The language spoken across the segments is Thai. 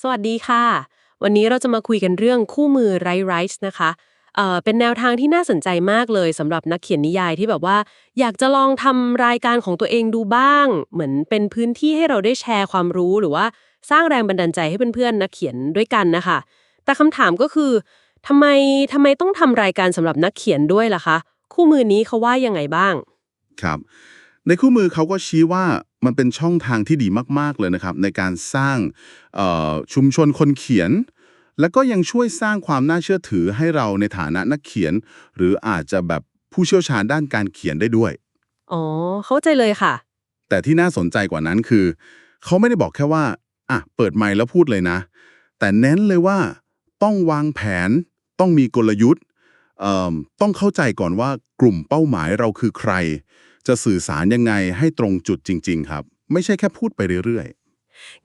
สวัสดีค่ะ วันนี้เราจะมาคุยกันเรื่องคู่มือไรไรส์นะคะเอ่อเป็นแนวทางที่น่าสนใจมากเลยสำหรับนักเขียนนิยายที่แบบว่า อยากจะลองทำรายการของตัวเองดูบ้าง เหมือนเป็นพื้นที่ให้เราได้แชร์ความรู้หรือว่าสร้างแรงบันดาลใจให้เพื่อนๆนักเขียนด้วยกันนะคะ แต่คำถามก็คือทำไมทำไมต้องทำรายการสำหรับนักเขียนด้วยล่ะคะ คู่มือนี้เขาว่ายังไงบ้าง ครับ ในคู่มือเขาก็ชี้ว่ามันเป็นช่องทางที่ดีมาก ๆ เลยนะครับ ในการสร้างเอ่อชุมชนคนเขียน แล้วก็ยังช่วยสร้างความน่าเชื่อถือให้เราในฐานะนักเขียน หรืออาจจะแบบผู้เชี่ยวชาญด้านการเขียนได้ด้วย อ๋อ เข้าใจเลยค่ะ แต่ที่น่าสนใจกว่านั้นคือ เขาไม่ได้บอกแค่ว่าอะเปิดไมค์แล้วพูดเลยนะ แต่เน้นเลยว่า ต้องวางแผน ต้องมีกลยุทธ์เอ่อต้องเข้าใจก่อนว่ากลุ่มเป้าหมายเราคือใคร จะสื่อสารยังไงให้ตรงจุดจริง ๆ ครับ ไม่ใช่แค่พูดไปเรื่อย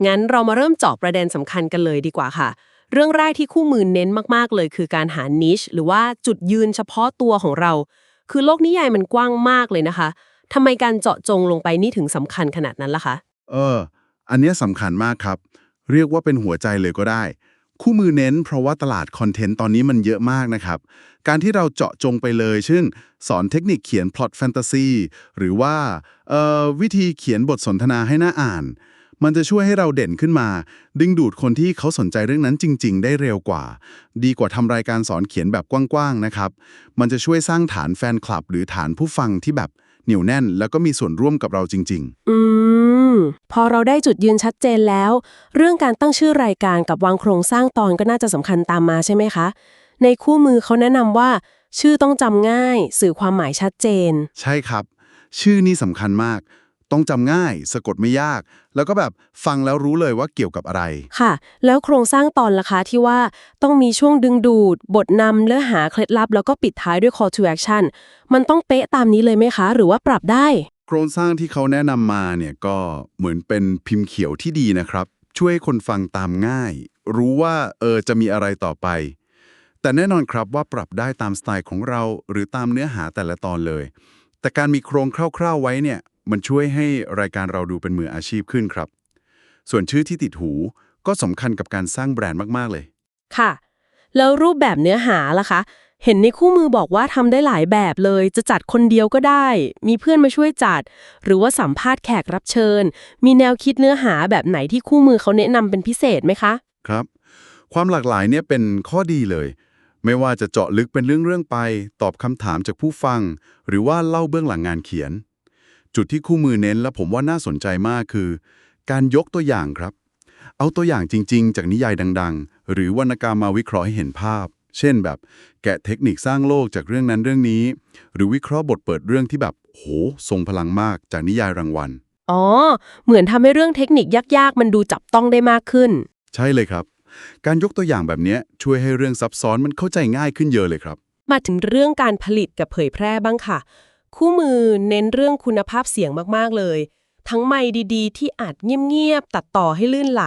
งั้นเรามาเริ่มเจาะประเด็นสำคัญกันเลยดีกว่าค่ะ เรื่องแรกที่คู่มือเน้นมากๆเลย คือการหา niche หรือว่าจุดยืนเฉพาะตัวของเรา คือโลกนิยายมันกว้างมากเลยนะคะทำไมการเจาะจงลงไปนี่ถึงสำคัญขนาดนั้นล่ะคะๆเออ อันเนี้ยสำคัญมากครับ เรียกว่าเป็นหัวใจเลยก็ได้ คู่มือเน้นเพราะว่าตลาดคอนเทนต์ตอนนี้มันเยอะมากนะครับ การที่เราเจาะจงไปเลย เช่น สอนเทคนิคเขียนพล็อตแฟนตาซีหรือว่าวิธีเขียนบทสนทนาให้น่าอ่าน มันจะช่วยให้เราเด่นขึ้นมา ดึงดูดคนที่เขาสนใจเรื่องนั้นจริง ๆ ได้เร็วกว่า ดีกว่าทำรายการสอนเขียนแบบกว้างๆนะครับ มันจะช่วยสร้างฐานแฟนคลับ หรือฐานผู้ฟังที่แบบเหนียวแน่น แล้วก็มีส่วนร่วมกับเราจริง ๆ อืม พอเราได้จุดยืนชัดเจนแล้ว เรื่องการตั้งชื่อรายการกับวางโครงสร้างตอนก็น่าจะสำคัญตามมาใช่ไหมคะ ในคู่มือเขาแนะนำว่า ชื่อต้องจำง่าย สื่อความหมายชัดเจน ใช่ครับ ชื่อนี่สำคัญมาก ต้องจำง่าย สะกดไม่ยาก แล้วก็แบบฟังแล้วรู้เลยว่าเกี่ยวกับอะไร ค่ะ แล้วโครงสร้างตอนล่ะคะที่ว่าต้องมีช่วงดึงดูด บทนำเนื้อหาเคล็ดลับ แล้วก็ปิดท้ายด้วย call to action มันต้องเป๊ะตามนี้เลยไหมคะ หรือว่าปรับได้ โครงสร้างที่เขาแนะนำมาเนี่ยก็เหมือนเป็นพิมพ์เขียวที่ดีนะครับ ช่วยคนฟังตามง่าย รู้ว่าเออจะมีอะไรต่อไป แต่แน่นอนครับว่าปรับได้ตามสไตล์ของเราหรือตามเนื้อหาแต่ละตอนเลย แต่การมีโครงคร่าวๆไว้เนี่ยมันช่วยให้รายการเราดูเป็นมืออาชีพขึ้นครับ ส่วนชื่อที่ติดหูก็สำคัญกับการสร้างแบรนด์มากๆเลย ค่ะ แล้วรูปแบบเนื้อหาล่ะคะ เห็นในคู่มือบอกว่าทำได้หลายแบบเลย จะจัดคนเดียวก็ได้ มีเพื่อนมาช่วยจัด หรือว่าสัมภาษณ์แขกรับเชิญ มีแนวคิดเนื้อหาแบบไหนที่คู่มือเขาแนะนำเป็นพิเศษไหมคะ ครับ ความหลากหลายเนี่ยเป็นข้อดีเลย ไม่ว่าจะเจาะลึกเป็นเรื่องๆไป ตอบคำถามจากผู้ฟัง หรือว่าเล่าเบื้องหลังงานเขียน จุดที่คู่มือเน้นและผมว่าน่าสนใจมากคือ การยกตัวอย่างครับ เอาตัวอย่างจริง ๆ จากนิยายดัง ๆ หรือวรรณกรรมมาวิเคราะห์ให้เห็นภาพ เช่นแบบแกะเทคนิคสร้างโลกจากเรื่องนั้นเรื่องนี้ หรือวิเคราะห์บทเปิดเรื่องที่แบบโหทรงพลังมากจากนิยายรางวัล อ๋อ เหมือนทำให้เรื่องเทคนิคยากๆ มันดูจับต้องได้มากขึ้น ใช่เลยครับ การยกตัวอย่างแบบเนี้ยช่วยให้เรื่องซับซ้อนมันเข้าใจง่ายขึ้นเยอะเลยครับ มาถึงเรื่องการผลิตกับเผยแพร่บ้างค่ะ คู่มือเน้นเรื่องคุณภาพเสียงมากๆเลย ทั้งไมค์ดีๆ ที่อัดเงียบๆตัดต่อให้ลื่นไหล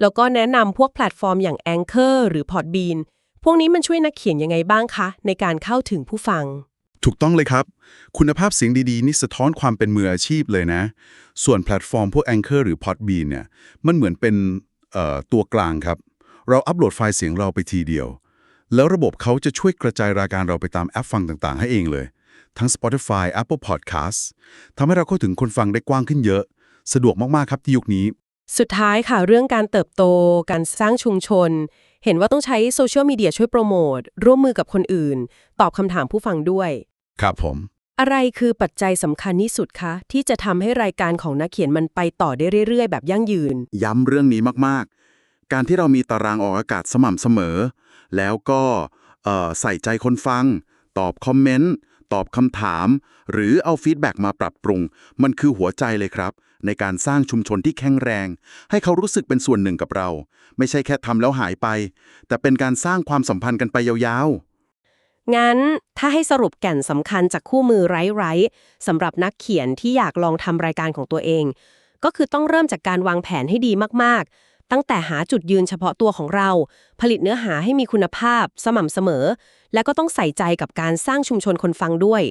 แล้วก็แนะนำพวกแพลตฟอร์มอย่าง Anchor หรือ Podbean พวกนี้มันช่วยนักเขียนยังไงบ้างคะ ในการเข้าถึงผู้ฟัง ถูกต้องเลยครับ คุณภาพเสียงดีๆ นี่สะท้อนความเป็นมืออาชีพเลยนะ ส่วนแพลตฟอร์มพวก Anchor หรือ Podbean เนี่ยมันเหมือนเป็นเอ่อตัวกลางครับ เราอัปโหลดไฟล์เสียงเราไปทีเดียว แล้วระบบเขาจะช่วยกระจายรายการเราไปตามแอปฟังต่างๆ ให้เองเลย ทั้ง Spotify Apple Podcast ทำให้เราเข้าถึงคนฟังได้กว้างขึ้นเยอะ สะดวกมากๆครับที่ยุคนี้ สุดท้ายค่ะเรื่องการเติบโต การสร้างชุมชน เห็นว่าต้องใช้โซเชียลมีเดียช่วยโปรโมทร่วมมือกับคนอื่น ตอบคำถามผู้ฟังด้วย ครับผม อะไรคือปัจจัยสำคัญที่สุดคะ ที่จะทำให้รายการของนักเขียนมันไปต่อได้เรื่อย ๆ แบบยั่งยืน ย้ำเรื่องนี้มากๆ การที่เรามีตารางออกอากาศสม่ำเสมอ แล้วก็เอ่อใส่ใจคนฟัง ตอบคอมเมนต์ ตอบคำถาม หรือเอาฟีดแบ็กมาปรับปรุง มันคือหัวใจเลยครับ ในการสร้างชุมชนที่แข็งแรง ให้เขารู้สึกเป็นส่วนหนึ่งกับเรา ไม่ใช่แค่ทำแล้วหายไป แต่เป็นการสร้างความสัมพันธ์กันไปยาวๆ งั้นถ้าให้สรุปแก่นสำคัญจากคู่มือไร้ไร้สำหรับนักเขียนที่อยากลองทำรายการของตัวเอง ก็คือต้องเริ่มจากการวางแผนให้ดีมากๆตั้งแต่หาจุดยืนเฉพาะตัวของเรา ผลิตเนื้อหาให้มีคุณภาพ สม่ำเสมอ และก็ต้องใส่ใจกับการสร้างชุมชนคนฟังด้วย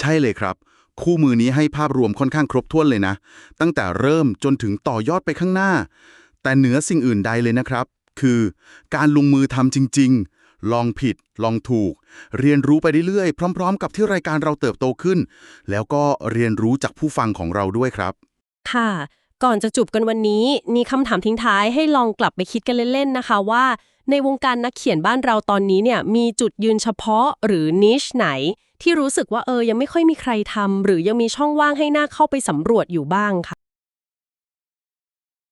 ใช่เลยครับ คู่มือนี้ให้ภาพรวมค่อนข้างครบถ้วนเลยนะ ตั้งแต่เริ่มจนถึงต่อยอดไปข้างหน้า แต่เหนือสิ่งอื่นใดเลยนะครับ คือการลงมือทำจริง ๆ ลองผิด ลองถูก เรียนรู้ไปเรื่อยๆ พร้อม ๆ กับที่รายการเราเติบโตขึ้น แล้วก็เรียนรู้จากผู้ฟังของเราด้วยครับ ค่ะ ก่อนจะจบกันวันนี้ มีคำถามทิ้งท้ายให้ลองกลับไปคิดกันเล่นๆนะคะว่า ในวงการนักเขียนบ้านเราตอนนี้เนี่ยมีจุดยืนเฉพาะหรือนิชไหน ที่รู้สึกว่าเออยังไม่ค่อยมีใครทำหรือยังมีช่องว่างให้น่าเข้าไปสำรวจอยู่บ้างค่ะ